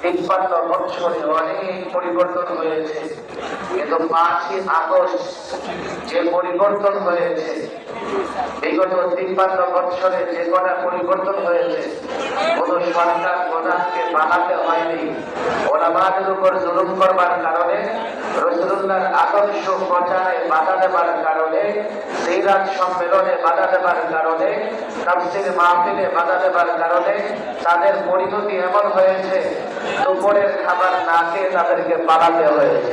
তিপ্পান্ন বছরে অনেক পরিবর্তন হয়েছে। কিন্তু পাঁচই যে পরিবর্তন হয়েছে বিগত তিপ্পান্ন বছরে যে কটা পরিবর্তন হয়েছে, কোন সরকার প্রধানকে বানাতে হয়নি। ওলামাদের উপর জুলুম করবার কারণে, রসুল্লাহর আদর্শ প্রচারে বাধা দেবার কারণে সিরাজ সম্মেলনে বাধা দেবার কারণে, তাফসির মাহফিলে বাধা দেবার কারণে তাদের পরিণতি এমন হয়েছে, দুপুরের খাবার না খেয়ে তাদেরকে পালাতে হয়েছে।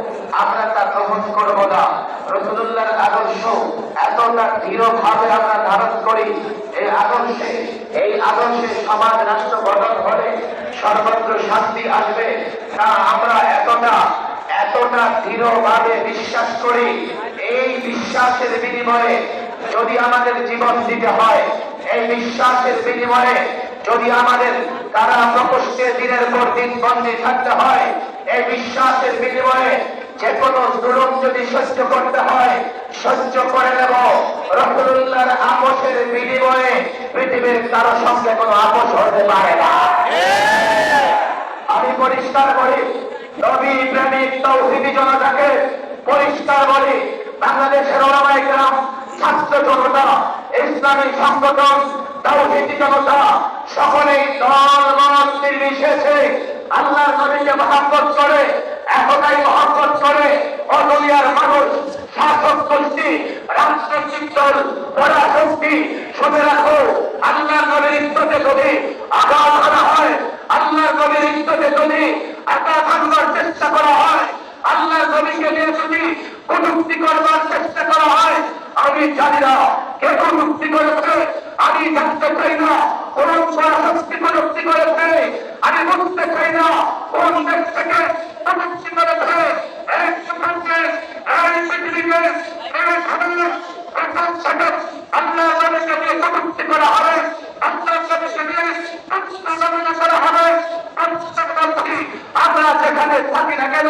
আমরা তা গ্রহণ করব না। রসুল্লাহর আদর্শ এতটা দৃঢ়ভাবে আমরা ধারণ করি, এই আদর্শে এই আদর্শে সমাজ রাষ্ট্র গঠন হলে সর্বত্র শান্তি আসবে। তা আমরা এতটা এতটা দৃঢ়ভাবে বিশ্বাস করি, এই বিশ্বাসের বিনিময়ে যদি আমাদের জীবন দিতে হয়, এই বিশ্বাসের বিনিময়ে যদি আমাদের তারা প্রকোষ্ঠে দিনের পর দিন বন্দী থাকতে হয়, এই বিশ্বাসের বিনিময়ে যে কোনো জুলুম যদি সহ্য করতে হয়, সহ্য করে নেব। রসুল্লাহর আপোষের বিনিময়ে পৃথিবীর কারও সঙ্গে কোনো আপোষ হতে পারে না। আমি পরিষ্কার করি, নবী প্রেমিক তৌহিদি জনতাকে পরিষ্কার বলি, বাংলাদেশের ওলামাই গ্রাম ছাত্র জনতা, ইসলামী সংগঠন, তৌহিদি জনতা, সকলেই দল মত নির্বিশেষে আল্লাহর নবীকে মহাব্বত করে এতটাই মহাব্বত করে অদলিয়ার মানুষ শাসক গোষ্ঠী রাজনৈতিক দল পরাশক্তি শুনে রাখো আল্লাহর নবীর ইজ্জতে যদি আঘাত করা হয় আল্লাহর নবীর ইজ্জতে যদি আঘাত আনবার চেষ্টা করা হয় আল্লাহর নবীকে নিয়ে যদি কটুক্তি করবার চেষ্টা করা হয়। আমি জানি না কে কটুক্তি করেছে। আমি জানতে চাই না কোন পরাশক্তি কটুক্তি করেছে। আমি বুঝতে চাই না কোন দেশ থেকে কটুক্তি করেছে। হবে? আমরা যেখানে থাকি না কেন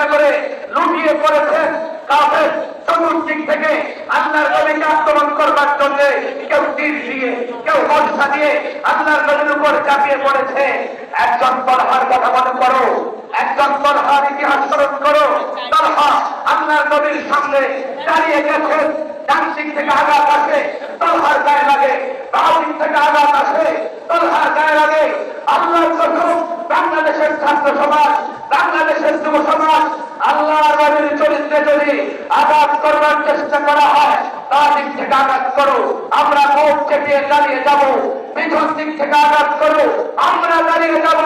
গর্তের ব্যাপারে লুটিয়ে পড়েছেন কাফের চতুর্দিক থেকে। আল্লাহর নবীকে আক্রমণ করবার জন্য কেউ তীর দিয়ে, কেউ বর্ষা দিয়ে আল্লাহর নবীর উপর চাপিয়ে পড়েছে। একজন তলহার কথা মনে করো, একজন তলহার ইতিহাস স্মরণ করো। তলহা আল্লাহর নবীর সামনে দাঁড়িয়ে গেছেন ডান দিক থেকে আঘাত আসে তলহার গায়ে লাগে বাম দিক থেকে আঘাত আসে তলহার গায়ে লাগে আল্লাহর কসম বাংলাদেশের ছাত্র সমাজ বাংলাদেশের যুব সমাজ আল্লাহ নবীর যদি আঘাত করবার চেষ্টা করা হয়, তার দিক থেকে আঘাত করো। আমরা ভোট চেপিয়ে দাঁড়িয়ে যাব পিছন দিক থেকে আঘাত করো। আমরা দাঁড়িয়ে যাব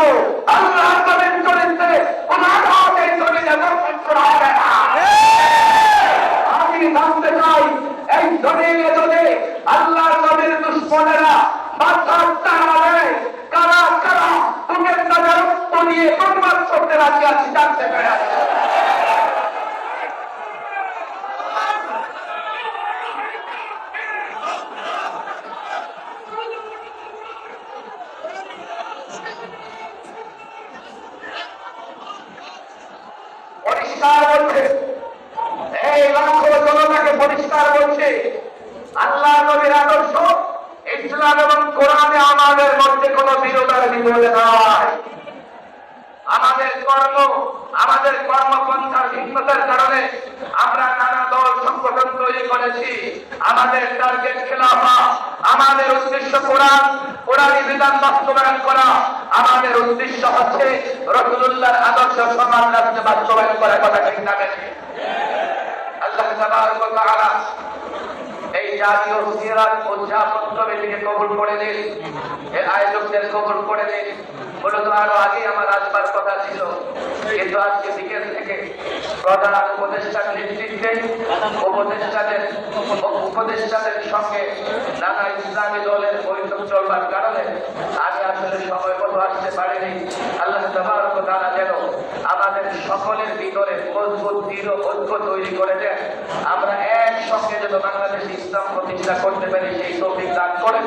পরিষ্কার বলছে এই লক্ষ্য জনতাকে পরিষ্কার বলছে আল্লাহ নবীর আদর্শ, ইসলাম এবং কোরআনে আমাদের মধ্যে কোন বিরোধারী বলে নয় আমাদের কর্ম, আমাদের কর্মপন্থার ভিন্নতার কারণে আমরা নানা দল সংগঠন তৈরি করেছি। আমাদের টার্গেট খেলাফা, আমাদের উদ্দেশ্য কোরআন, কোরআনী বিধান বাস্তবায়ন করা আমাদের উদ্দেশ্য হচ্ছে রসুল্লাহর আদর্শ সমাজ রাষ্ট্রে বাস্তবায়ন করার কথা ঠিক না আল্লাহ তাআলা জাতীয় সিরাত করে দিন আয়োজকদের করে দিন মূলত আরও আগে আমার আসবার কথা ছিল। কিন্তু আজকে বিকেল থেকে প্রধান উপদেষ্টার নেতৃত্বে উপদেষ্টাদের উপদেষ্টাদের সঙ্গে নানা ইসলামী দলের বৈঠক চলবার কারণে আমি আসলে সময় আসতে পারেনি। আল্লাহ তারা যেন আমাদের সকলের ভিতরে মজবুত, দৃঢ় ঐক্য তৈরি করে দেন। আমরা একসঙ্গে যেন বাংলাদেশ ইসলাম প্রতিষ্ঠা করতে পারি সেই তৌফিক দান করেন।